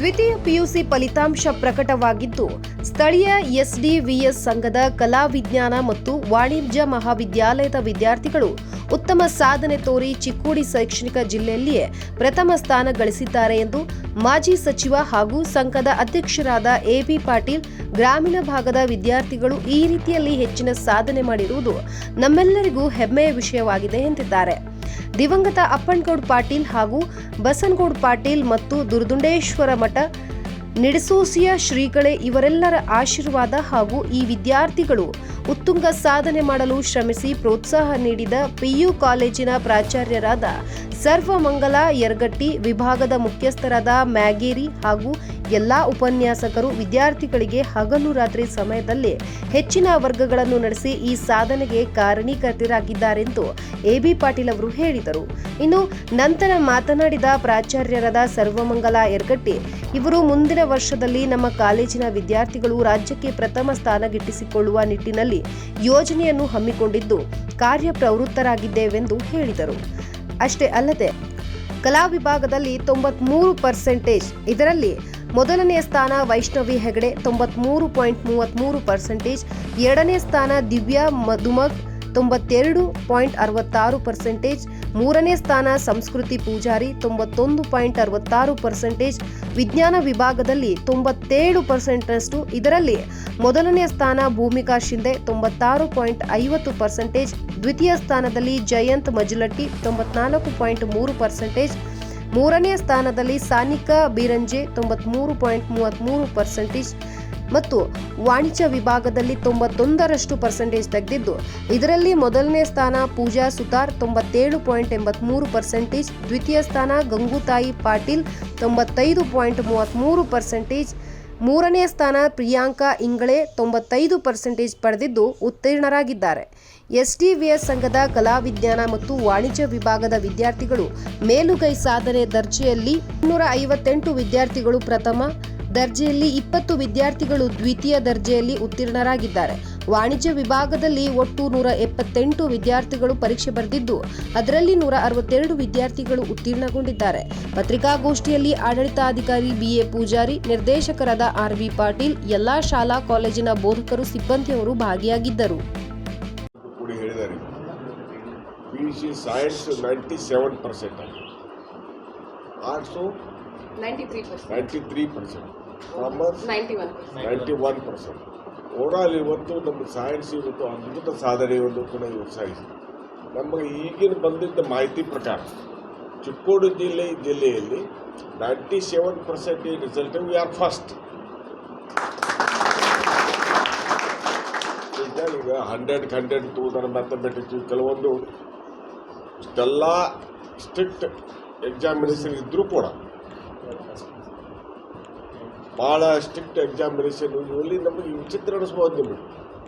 ದ್ವಿತೀಯ ಪಿಯುಸಿ ಫಲಿತಾಂಶ ಪ್ರಕಟವಾಗಿದ್ದು, ಸ್ಥಳೀಯ ಎಸ್ಡಿವಿಎಸ್ ಸಂಘದ ಕಲಾ ವಿಜ್ಞಾನ ಮತ್ತು ವಾಣಿಜ್ಯ ಮಹಾವಿದ್ಯಾಲಯದ ವಿದ್ಯಾರ್ಥಿಗಳು ಉತ್ತಮ ಸಾಧನೆ ತೋರಿ ಚಿಕ್ಕೋಡಿ ಶೈಕ್ಷಣಿಕ ಜಿಲ್ಲೆಯಲ್ಲಿಯೇ ಪ್ರಥಮ ಸ್ಥಾನ ಗಳಿಸಿದ್ದಾರೆ ಎಂದು ಮಾಜಿ ಸಚಿವ ಹಾಗೂ ಸಂಘದ ಅಧ್ಯಕ್ಷರಾದ ಎಬಿ ಪಾಟೀಲ್, ಗ್ರಾಮೀಣ ಭಾಗದ ವಿದ್ಯಾರ್ಥಿಗಳು ಈ ರೀತಿಯಲ್ಲಿ ಹೆಚ್ಚಿನ ಸಾಧನೆ ಮಾಡಿರುವುದು ನಮ್ಮೆಲ್ಲರಿಗೂ ಹೆಮ್ಮೆಯ ವಿಷಯವಾಗಿದೆ ಎಂದಿದ್ದಾರೆ. ದಿವಂಗತ ಅಪ್ಪನ್ಗೌಡ್ ಪಾಟೀಲ್ ಹಾಗೂ ಬಸನಗೌಡ್ ಪಾಟೀಲ್ ಮತ್ತು ದುರ್ದುಂಡೇಶ್ವರ ಮಠ, ನಿಡಸೋಸಿಯ ಶ್ರೀಗಳೇ ಇವರೆಲ್ಲರ ಆಶೀರ್ವಾದ ಹಾಗೂ ಈ ವಿದ್ಯಾರ್ಥಿಗಳು ಉತ್ತುಂಗ ಸಾಧನೆ ಮಾಡಲು ಶ್ರಮಿಸಿ ಪ್ರೋತ್ಸಾಹ ನೀಡಿದ ಪಿಯು ಕಾಲೇಜಿನ ಪ್ರಾಚಾರ್ಯರಾದ ಸರ್ವಮಂಗಲ ಯರ್ಗಟ್ಟಿ, ವಿಭಾಗದ ಮುಖ್ಯಸ್ಥರಾದ ಮ್ಯಾಗೇರಿ ಹಾಗೂ ಎಲ್ಲಾ ಉಪನ್ಯಾಸಕರು ವಿದ್ಯಾರ್ಥಿಗಳಿಗೆ ಹಗಲು ರಾತ್ರಿ ಸಮಯದಲ್ಲಿ ಹೆಚ್ಚಿನ ವರ್ಗಗಳನ್ನು ನಡೆಸಿ ಈ ಸಾಧನೆಗೆ ಕಾರಣೀಕರ್ತರಾಗಿದ್ದಾರೆಂದು ಎಬಿ ಪಾಟೀಲ್ ಅವರು ಹೇಳಿದರು. ಇನ್ನು ನಂತರ ಮಾತನಾಡಿದ ಪ್ರಾಚಾರ್ಯರಾದ ಸರ್ವಮಂಗಲ ಯರ್ಗಟ್ಟಿ, ಇವರು ಮುಂದಿನ ವರ್ಷದಲ್ಲಿ ನಮ್ಮ ಕಾಲೇಜಿನ ವಿದ್ಯಾರ್ಥಿಗಳು ರಾಜ್ಯಕ್ಕೆ ಪ್ರಥಮ ಸ್ಥಾನ ಗಿಟ್ಟಿಸಿಕೊಳ್ಳುವ ನಿಟ್ಟಿನಲ್ಲಿ ಯೋಜನೆಯನ್ನು ಹಮ್ಮಿಕೊಂಡಿದ್ದು ಕಾರ್ಯಪ್ರವೃತ್ತರಾಗಿದ್ದೇವೆಂದು ಹೇಳಿದರು. ಅಷ್ಟೇ ಅಲ್ಲದೆ, ಕಲಾ ವಿಭಾಗದಲ್ಲಿ ತೊಂಬತ್ಮೂರು ಪರ್ಸೆಂಟೇಜ್ ಇದರಲ್ಲಿ ಮೊದಲನೇ ಸ್ಥಾನ ವೈಷ್ಣವಿ ಹೆಗಡೆ ತೊಂಬತ್ಮೂರು ಪಾಯಿಂಟ್ ಮೂವತ್ತ್ಮೂರು ಪರ್ಸೆಂಟೇಜ್. ಎರಡನೇ ಸ್ಥಾನ ದಿವ್ಯಾ ಮಧುಮಗ್ ತೊಂಬತ್ತೆರಡು ಪಾಯಿಂಟ್ ಅರವತ್ತಾರು ಪರ್ಸೆಂಟೇಜ್. ಮೂರನೇ ಸ್ಥಾನ ಸಂಸ್ಕೃತಿ ಪೂಜಾರಿ ತೊಂಬತ್ತೊಂದು ಪಾಯಿಂಟ್ ಅರವತ್ತಾರು ಪರ್ಸೆಂಟೇಜ್. ವಿಜ್ಞಾನ ವಿಭಾಗದಲ್ಲಿ ತೊಂಬತ್ತೇಳು ಪರ್ಸೆಂಟ್ನಷ್ಟು ಇದರಲ್ಲಿ ಮೊದಲನೇ ಸ್ಥಾನ ಭೂಮಿಕಾ ಶಿಂದೆ ತೊಂಬತ್ತಾರು ಪಾಯಿಂಟ್ ಐವತ್ತು ಪರ್ಸೆಂಟೇಜ್. ದ್ವಿತೀಯ ಸ್ಥಾನದಲ್ಲಿ ಜಯಂತ್ ಮಜುಲಟ್ಟಿ ತೊಂಬತ್ನಾಲ್ಕು ಪಾಯಿಂಟ್ ಮೂರು ಪರ್ಸೆಂಟೇಜ್. ಮೂರನೇ ಸ್ಥಾನದಲ್ಲಿ ಸಾನಿಕಾ ಬೀರಂಜೆ ತೊಂಬತ್ಮೂರು ಪಾಯಿಂಟ್ ಮೂವತ್ತ್ಮೂರು ಪರ್ಸೆಂಟೇಜ್ ಮತ್ತು ವಾಣಿಜ್ಯ ವಿಭಾಗದಲ್ಲಿ ತೊಂಬತ್ತೊಂದರಷ್ಟು ಪರ್ಸೆಂಟೇಜ್ ತೆಗೆದಿದ್ದು, ಇದರಲ್ಲಿ ಮೊದಲನೇ ಸ್ಥಾನ ಪೂಜಾ ಸುತಾರ್ ತೊಂಬತ್ತೇಳು ಪಾಯಿಂಟ್ ಎಂಬತ್ಮೂರು ಪರ್ಸೆಂಟೇಜ್, ದ್ವಿತೀಯ ಸ್ಥಾನ ಗಂಗೂತಾಯಿ ಪಾಟೀಲ್ ತೊಂಬತ್ತೈದು ಪಾಯಿಂಟ್ ಮೂವತ್ತ್ಮೂರು ಪರ್ಸೆಂಟೇಜ್ ಮೂರನೇ ಸ್ಥಾನ ಪ್ರಿಯಾಂಕಾ ಇಂಗಳೆ ತೊಂಬತ್ತೈದು ಪರ್ಸೆಂಟೇಜ್ ಪಡೆದಿದ್ದು ಉತ್ತೀರ್ಣರಾಗಿದ್ದಾರೆ. ಎಸ್ಡಿವಿಎಸ್ ಸಂಘದ ಕಲಾ ವಿಜ್ಞಾನ ಮತ್ತು ವಾಣಿಜ್ಯ ವಿಭಾಗದ ವಿದ್ಯಾರ್ಥಿಗಳು ಮೇಲುಗೈ ಸಾಧನೆ ದರ್ಜೆಯಲ್ಲಿ ಇನ್ನೂರ ಐವತ್ತೆಂಟು ವಿದ್ಯಾರ್ಥಿಗಳು ಪ್ರಥಮ ದರ್ಜೆಯಲ್ಲಿ ಇಪ್ಪತ್ತು ವಿದ್ಯಾರ್ಥಿಗಳು ದ್ವಿತೀಯ ದರ್ಜೆಯಲ್ಲಿ ಉತ್ತೀರ್ಣರಾಗಿದ್ದಾರೆ. ವಾಣಿಜ್ಯ ವಿಭಾಗದಲ್ಲಿ ಒಟ್ಟು ನೂರ ಎಪ್ಪತ್ತೆಂಟು ವಿದ್ಯಾರ್ಥಿಗಳು ಪರೀಕ್ಷೆ ಬರೆದಿದ್ದು ಅದರಲ್ಲಿ ನೂರ ಅರವತ್ತೆರಡು ವಿದ್ಯಾರ್ಥಿಗಳು ಉತ್ತೀರ್ಣಗೊಂಡಿದ್ದಾರೆ ಪತ್ರಿಕಾಗೋಷ್ಠಿಯಲ್ಲಿ ಆಡಳಿತಾಧಿಕಾರಿ ಬಿಎ ಪೂಜಾರಿ ನಿರ್ದೇಶಕರಾದ ಆರ್ವಿ ಪಾಟೀಲ್ ಎಲ್ಲಾ ಶಾಲಾ ಕಾಲೇಜಿನ ಬೋಧಕರು ಸಿಬ್ಬಂದಿಯವರು ಭಾಗಿಯಾಗಿದ್ದರು ಆರ್ಟ್ಸು 93%. 93%. 91%. 91%. ಓಡಾಲ್ ಇವತ್ತು ನಮ್ಗೆ ಸೈನ್ಸ್ ಇವತ್ತು ಅದ್ಭುತ ಸಾಧನೆಯನ್ನು ಕೂಡ ಇವರು ನಮಗೆ ಈಗಿನ ಬಂದಿದ್ದ ಮಾಹಿತಿ ಪ್ರಕಾರ ಚಿಕ್ಕೋಡು ಜಿಲ್ಲೆ ಜಿಲ್ಲೆಯಲ್ಲಿ ನೈಂಟಿ ಸೆವೆನ್ ಪರ್ಸೆಂಟ್ ಈ ರಿಸಲ್ಟ್ ವಿ ಆರ್ ಫಸ್ಟ್ ಈಗ ಈಗ ಹಂಡ್ರೆಡ್ ಟೂ ತೂತಾರೆ ಮ್ಯಾಥಮೆಟಿಕ್ಸ್ ಕೆಲವೊಂದು ಇಷ್ಟೆಲ್ಲ ಸ್ಟ್ರಿಕ್ಟ್ ಎಕ್ಸಾಮಿನೇಷನ್ ಇದ್ದರೂ ಕೂಡ ಭಾಳ ಸ್ಟ್ರಿಕ್ಟ್ ಎಕ್ಸಾಮಿನೇಷನ್ ಇಲ್ಲಿ ನಮಗೆ ವಿಚಿತ್ರ ಅನಿಸ್ಬೋದು ನಿಮಗೆ.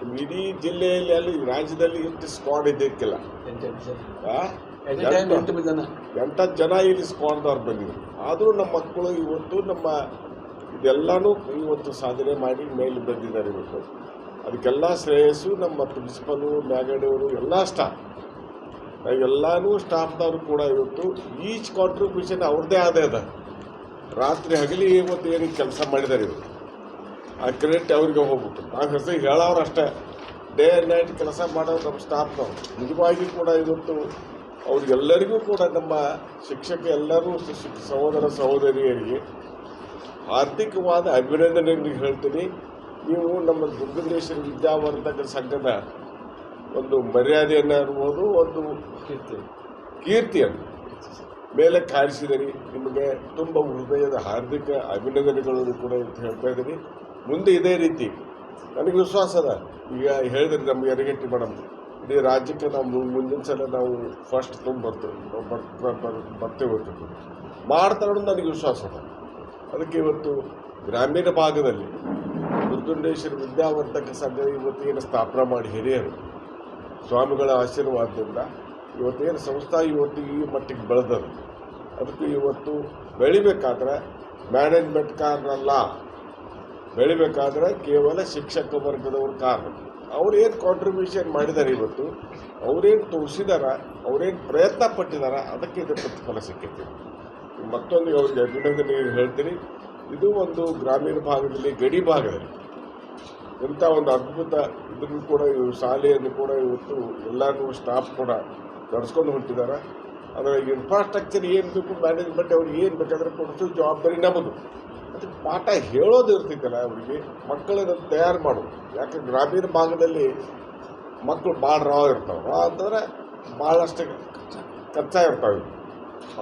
ನಿಮ್ಗೆ ಇಡೀ ಜಿಲ್ಲೆಯಲ್ಲಿ ಅಲ್ಲಿ ರಾಜ್ಯದಲ್ಲಿ ಎಷ್ಟು ಸ್ಕ್ವಾಡ್ ಇದ್ದಿಕ್ಕಿಲ್ಲ ಆ? ಎಂಟು ಎಂಟತ್ತು ಜನ ಇಲ್ಲಿ ಸ್ಕ್ವಾಡ್ದವ್ರು ಬಂದಿದ್ರು. ಆದರೂ ನಮ್ಮ ಮಕ್ಕಳು ಇವತ್ತು ನಮ್ಮ ಇದೆಲ್ಲನೂ ಇವತ್ತು ಸಾಧನೆ ಮಾಡಿ ಮೇಲೆ ಬಂದಿದ್ದಾರೆ ಇವತ್ತು. ಅದಕ್ಕೆಲ್ಲ ಶ್ರೇಯಸ್ಸು ನಮ್ಮ ಪ್ರಿನ್ಸಿಪಲು ಮ್ಯಾಗಡಿಯವರು ಎಲ್ಲ ಸ್ಟಾಫ್ ಎಲ್ಲನೂ ಸ್ಟಾಫ್ದವರು ಕೂಡ ಇವತ್ತು ಈಚ್ ಕಾಂಟ್ರಿಬ್ಯೂಷನ್ ಅವ್ರದ್ದೇ ಆದ ಅದ. ರಾತ್ರಿ ಹಗಲಿ ಇವತ್ತು ಏನು ಕೆಲಸ ಮಾಡಿದ್ದಾರೆ ಇವರು. ಆ ಕ್ರೆಡಿಟ್ ಅವ್ರಿಗೆ ಹೋಗ್ಬಿಟ್ಟು ನಾನು ಹೆಸರು ಹೇಳೋರು ಅಷ್ಟೇ. ಡೇ ಆ್ಯಂಡ್ ನೈಟ್ ಕೆಲಸ ಮಾಡೋ ನಮ್ಮ ಸ್ಟಾಫ್ನವ್ರು ನಿಜವಾಗಿ ಕೂಡ ಇವತ್ತು ಅವ್ರಿಗೆಲ್ಲರಿಗೂ ಕೂಡ ನಮ್ಮ ಶಿಕ್ಷಕ ಎಲ್ಲರೂ ಶಿಕ್ಷಕ ಸಹೋದರ ಸಹೋದರಿಯರಿಗೆ ಆರ್ಥಿಕವಾದ ಅಭಿನಂದನೆಗಳಿಗೆ ಹೇಳ್ತೀನಿ. ನೀವು ನಮ್ಮ ದುರ್ಗದೇಶ್ವರ ವಿದ್ಯಾವರ್ಧಕ ಸಂಘದ ಒಂದು ಮರ್ಯಾದೆಯನ್ನು ಇರ್ಬೋದು ಒಂದು ಕೀರ್ತಿಯನ್ನು. ಮೇಲೆ ಕಾರಿಸಿದಿರಿ ನಿಮಗೆ ತುಂಬ ಹೃದಯದ ಹಾರ್ದಿಕ ಅಭಿನಂದನೆಗಳನ್ನು ಕೂಡ ಅಂತ ಹೇಳ್ತಾ ಇದ್ದೀನಿ. ಮುಂದೆ ಇದೇ ರೀತಿ, ನನಗೆ ವಿಶ್ವಾಸ ಅದ. ಈಗ ಹೇಳಿದ್ರೆ ನಮ್ಗೆ ಎರಗಟ್ಟಿ ಮೇಡಮ್ ಇಡೀ ರಾಜ್ಯಕ್ಕೆ ನಾವು ಮುಂದಿನ ಸಲ ನಾವು ಫಸ್ಟ್ ತುಂಬ ಬರ್ತೇವೆ ಬರ್ತೇವೆ ಮಾಡ್ತಾರೆ ಅನ್ನೋದು ನನಗೆ ವಿಶ್ವಾಸ ಅದ. ಅದಕ್ಕೆ ಇವತ್ತು ಗ್ರಾಮೀಣ ಭಾಗದಲ್ಲಿ ದುರ್ಗುಂಡೇಶ್ವರ ವಿದ್ಯಾವರ್ಧಕ ಸಂಘ ಇವತ್ತೇನು ಸ್ಥಾಪನೆ ಮಾಡಿ ಹಿರಿಯರು. ಸ್ವಾಮಿಗಳ ಆಶೀರ್ವಾದದಿಂದ ಇವತ್ತೇನು ಸಂಸ್ಥಾ ಇವತ್ತು ಈ ಮಟ್ಟಿಗೆ ಬೆಳೆದದು ಅದಕ್ಕೆ ಇವತ್ತು ಬೆಳಿಬೇಕಾದ್ರೆ ಮ್ಯಾನೇಜ್ಮೆಂಟ್ ಕಾರಣಲ್ಲ ಬೆಳಿಬೇಕಾದ್ರೆ ಕೇವಲ ಶಿಕ್ಷಕ ವರ್ಗದವ್ರ ಕಾರಣ. ಅವ್ರೇನು ಕಾಂಟ್ರಿಬ್ಯೂಷನ್ ಮಾಡಿದ್ದಾರೆ ಇವತ್ತು? ಅವ್ರೇನು ತೋರಿಸಿದಾರ? ಅವ್ರೇನು ಪ್ರಯತ್ನ ಪಟ್ಟಿದಾರ? ಅದಕ್ಕೆ ಇದು ಪ್ರತಿಫಲ ಸಿಕ್ಕೈತಿ. ಮತ್ತೊಂದು ಅವ್ರಿಗೆ ಹೇಳ್ತೀನಿ. ಇದು ಒಂದು ಗ್ರಾಮೀಣ ಭಾಗದಲ್ಲಿ ಗಡಿ ಭಾಗದಲ್ಲಿ. ಇಂಥ ಒಂದು ಅದ್ಭುತ ಇದನ್ನು ಕೂಡ ಶಾಲೆಯನ್ನು ಕೂಡ ಇವತ್ತು ಎಲ್ಲರೂ ಸ್ಟಾಫ್ ಕೂಡ ನಡೆಸ್ಕೊಂಡು ಹೊಂಟಿದ್ದಾರೆ. ಅದರ ಇನ್ಫ್ರಾಸ್ಟ್ರಕ್ಚರ್ ಏನು ಬೇಕು ಮ್ಯಾನೇಜ್ಮೆಂಟ್ ಅವ್ರಿಗೆ ಏನು ಬೇಕಾದ್ರೆ ಕೊಡಿಸೋ ಜವಾಬ್ದಾರಿ ನಮ್ಮದು ಅದಕ್ಕೆ ಪಾಠ ಹೇಳೋದು ಇರ್ತಿದ್ದಲ್ಲ ಅವರಿಗೆ, ಮಕ್ಕಳನ್ನು ತಯಾರು ಮಾಡೋದು. ಯಾಕೆ ಗ್ರಾಮೀಣ ಭಾಗದಲ್ಲಿ ಮಕ್ಕಳು ಭಾಳ ರಾವ್ ಇರ್ತಾವೆ. ರಾ ಅಂತಂದರೆ ಭಾಳಷ್ಟು ಕಚ್ಚಾ ಇರ್ತಾವೆ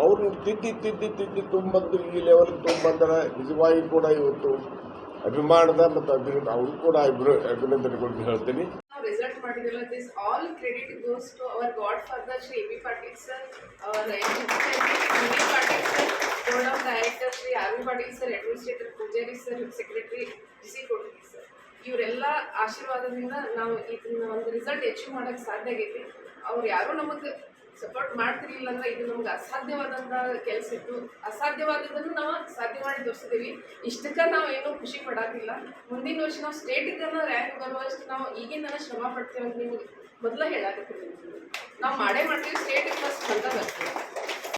ಅವರು ತಿದ್ದಿ ತಿದ್ದಿ ತಿದ್ದಿ ತುಂಬಂದು ಈ ಲೆವೆಲ್ಗೆ ತುಂಬಂದ್ರೆ ನಿಜವಾಗಿ ಕೂಡ ಇವತ್ತು ಅಭಿಮಾನದ ಮತ್ತು ಅಭಿನಂದ ಅವ್ರು ಕೂಡ ಅಭಿನ, ಅಭಿನಂದನೆಗಳನ್ನು ಹೇಳ್ತೀನಿ. ಮಾಡಿದಿಲ್ಲ this all credit goes to our godfather Shri A B Patil sir our B Patil sir board of director Shri R V Patil sir administrator Pujari sir secretary D C Kotagi sir ಇವರೆಲ್ಲ ಆಶೀರ್ವಾದದಿಂದ ನಾವು ಇದನ್ನ ಒಂದು result achieve ಮಾಡೋಕ್ಕೆ ಸಾಧ್ಯ ಆಗೈತಿ. ಅವ್ರು ಯಾರೂ ನಮಗೆ ಸಪೋರ್ಟ್ ಮಾಡ್ತಿರ್ಲಿಲ್ಲ ಅಂದ್ರೆ ಇದು ನಮ್ಗೆ ಅಸಾಧ್ಯವಾದಂಥ ಕೆಲಸ ಇತ್ತು. ಅಸಾಧ್ಯವಾದದನ್ನು ನಾವು ಸಾಧ್ಯ ಮಾಡಿ ತೋರಿಸಿದ್ದೀವಿ. ಇಷ್ಟಕ್ಕೆ ನಾವು ಏನೂ ಖುಷಿ ಪಡೋದಿಲ್ಲ. ಮುಂದಿನ ವರ್ಷ ನಾವು ಸ್ಟೇಟಿಗೆ ರ್ಯಾಂಕ್ ಬರುವಷ್ಟು ನಾವು ಈಗಿನ ಶ್ರಮ ಪಡ್ತೀವಿ ಅಂತ ನಿಮ್ಗೆ ಮೊದಲೇ ಹೇಳಾಕತ್ತೀವಿ ನಾವು ಮಾಡೇ ಮಾಡ್ತೀವಿ ಸ್ಟೇಟ್ ಫಸ್ಟ್ ಬರ್ತೇವೆ